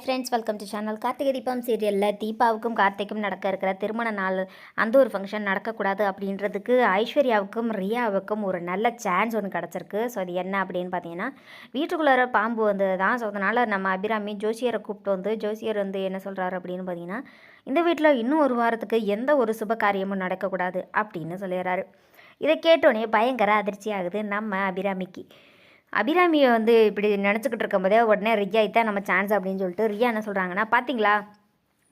Hi friends welcome to channel Karthigai Deepam சீரியலில் தீபாவுக்கும் கார்த்திக்கும் நடக்க இருக்கிற திருமண நாள் அந்த ஒரு ஃபங்க்ஷன் நடக்கக்கூடாது அப்படின்றதுக்கு ஐஸ்வர்யாவுக்கும் ரியாவுக்கும் ஒரு நல்ல சான்ஸ் ஒன்று கிடச்சிருக்கு. ஸோ அது என்ன அப்படின்னு பார்த்தீங்கன்னா வீட்டுக்குள்ளார பாம்பு வந்தது தான் ஸோ அதனால் நம்ம அபிராமி ஜோசியரை கூப்பிட்டு வந்து ஜோசியர் வந்து என்ன சொல்கிறாரு அப்படின்னு பார்த்தீங்கன்னா இந்த வீட்டில் இன்னும் ஒரு வாரத்துக்கு எந்த ஒரு சுப காரியமும் நடக்கக்கூடாது அப்படின்னு சொல்லிடுறாரு. இதை கேட்டோடனே பயங்கர அதிர்ச்சி ஆகுது நம்ம அபிராமிக்கு. அபிராமியை வந்து இப்படி நினச்சிக்கிட்டு இருக்கும்போதே உடனே ரியா இதான் நம்ம சான்ஸ் அப்படின்னு சொல்லிட்டு ரியா என்ன சொல்கிறாங்கன்னா பார்த்தீங்களா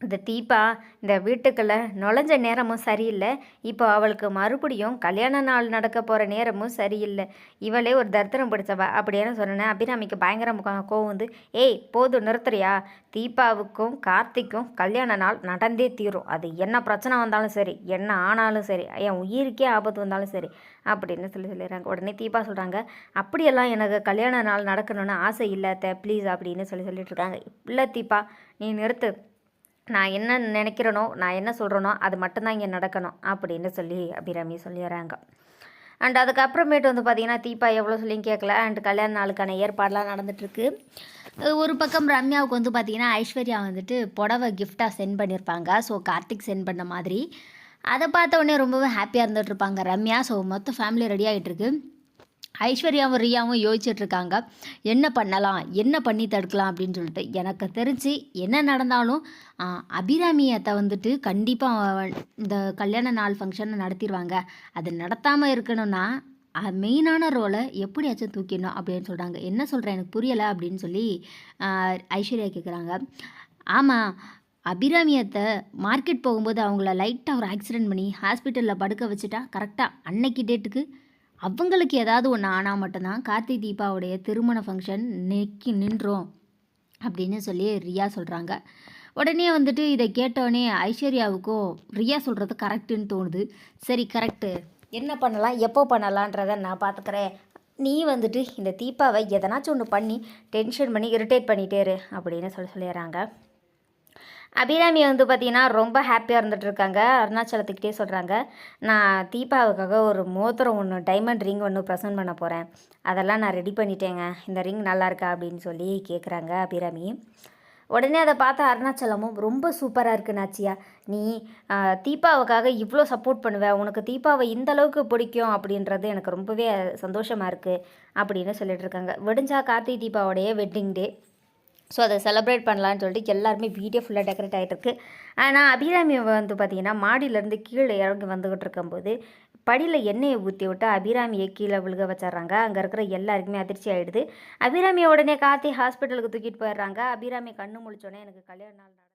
இந்த தீபா இந்த வீட்டுக்குள்ளே நுழைஞ்ச நேரமும் சரியில்லை. இப்போ அவளுக்கு மறுபடியும் கல்யாண நாள் நடக்க போகிற நேரமும் சரியில்லை. இவளே ஒரு தரித்திரம் பிடிச்சவ அப்படின்னு சொன்னேன் அபிராமிக்கு பயங்கர முகம் கோவம் வந்து ஏய் போதும் நிறுத்துறியா? தீபாவுக்கும் கார்த்திக்கும் கல்யாண நாள் நடந்தே தீரும். அது என்ன பிரச்சனை வந்தாலும் சரி என்ன ஆனாலும் சரி என் உயிருக்கே ஆபத்து வந்தாலும் சரி அப்படின்னு சொல்லி சொல்லிடுறாங்க. உடனே தீபா சொல்கிறாங்க அப்படியெல்லாம் எனக்கு கல்யாண நாள் நடக்கணும்னு ஆசை இல்லை ப்ளீஸ் அப்படின்னு சொல்லி சொல்லிட்டு இருக்காங்க. இல்லை தீபா நீ நிறுத்து. நான் என்ன நினைக்கிறேனோ நான் என்ன சொல்கிறேனோ அது மட்டும்தான் இங்கே நடக்கணும் அப்படின்னு சொல்லி அபிராமி சொல்லிடுறாங்க. அண்ட் அதுக்கப்புறமேட்டு வந்து பார்த்தீங்கன்னா தீபா எவ்வளோ சொல்லியும் கேட்கல அண்ட் கல்யாண நாளுக்கான ஏற்பாடெலாம் நடந்துட்டுருக்கு. ஒரு பக்கம் ரம்யாவுக்கு வந்து பார்த்தீங்கன்னா ஐஸ்வர்யா வந்துட்டு புடவை கிஃப்டாக சென்ட் பண்ணியிருப்பாங்க ஸோ கார்த்திக் சென்ட் பண்ண மாதிரி. அதை பார்த்த உடனே ரொம்பவே ஹாப்பியாக இருந்துகிட்ருப்பாங்க ரம்யா. ஸோ மொத்தம் ஃபேமிலி ரெடி ஆகிட்டுருக்கு ஐஸ்வர்யாவும் ரியாவும் யோசிச்சுட்டு இருக்காங்க என்ன பண்ணலாம்? என்ன பண்ணி தடுக்கலாம்? அப்படின்னு சொல்லிட்டு. எனக்கு தெரிஞ்சு என்ன நடந்தாலும் அபிராமியத்தை வந்துட்டு கண்டிப்பாக இந்த கல்யாண நாள் ஃபங்க்ஷனை நடத்திடுவாங்க அது நடத்தாமல் இருக்கணும்னா மெயினான ரோலை எப்படியாச்சும் தூக்கிடணும் அப்படின்னு சொல்கிறாங்க என்ன சொல்கிறேன் எனக்கு புரியலை அப்படின்னு சொல்லி ஐஸ்வர்யா கேட்குறாங்க ஆமாம் அபிராமியத்தை மார்க்கெட் போகும்போது அவங்கள லைட்டாக ஒரு ஆக்சிடென்ட் பண்ணி ஹாஸ்பிட்டலில் படுக்க வச்சுட்டா கரெக்டாக அன்னைக்கு டேட்டுக்கு அவங்களுக்கு ஏதாவது ஒன்று ஆனால் மட்டும்தான் கார்த்தி தீபாவுடைய திருமண ஃபங்க்ஷன் நெக்கி நின்றோம் அப்படின்னு சொல்லி ரியா சொல்கிறாங்க உடனே வந்துட்டு இதை கேட்டோடனே ஐஸ்வர்யாவுக்கும் ரியா சொல்கிறது கரெக்டுன்னு தோணுது. சரி கரெக்டு என்ன பண்ணலாம்? எப்போ பண்ணலான்றதை நான் பார்த்துக்கிறேன். நீ வந்துட்டு இந்த தீபாவை எதனாச்சும் ஒன்று பண்ணி டென்ஷன் பண்ணி இரிட்டேட் பண்ணிட்டேரு அப்படின்னு சொல்லி சொல்லிடுறாங்க. அபிராமி வந்து பார்த்தீங்கன்னா ரொம்ப ஹாப்பியாக இருந்துகிட்ருக்காங்க அருணாச்சலத்துக்கிட்டே சொல்கிறாங்க நான் தீபாவுக்காக ஒரு மோதிரம் ஒன்று டைமண்ட் ரிங் ஒன்று ப்ரெசென்ட் பண்ண போகிறேன் அதெல்லாம் நான் ரெடி பண்ணிட்டேங்க. இந்த ரிங் நல்லா இருக்கா அப்படின்னு சொல்லி கேட்குறாங்க அபிராமி. உடனே அதை பார்த்த அருணாச்சலமும் ரொம்ப சூப்பராக இருக்கு நாச்சியா. நீ தீபாவுக்காக இவ்வளோ சப்போர்ட் பண்ணுவ. உனக்கு தீபாவை இந்த அளவுக்கு பிடிக்கும் அப்படின்றது எனக்கு ரொம்பவே சந்தோஷமாக இருக்குது அப்படின்னு சொல்லிட்டு இருக்காங்க. விடிஞ்சா கார்த்திக் தீபாவோடைய வெட்டிங் டே ஸோ அதை செலப்ரேட் பண்ணலான்னு சொல்லிட்டு எல்லாருமே வீடியோ ஃபுல்லாக டெக்கரேட் ஆகிட்டு இருக்கு ஆனால் அபிராமி வந்து பார்த்தீங்கன்னா மாடியிலேருந்து கீழே இறங்கி வந்துக்கிட்டு இருக்கும்போது படியில் எண்ணெயை ஊற்றி விட்டு அபிராமியை கீழே விழுக வச்சிட்றாங்க. அங்கே இருக்கிற எல்லாருக்குமே அதிர்ச்சி ஆகிடுது அபிராமியை உடனே காத்தி ஹாஸ்பிட்டலுக்கு தூக்கிட்டு போயிடுறாங்க. அபிராமி கண்ணு முழிச்சோடனே எனக்கு கல்யாண நாள்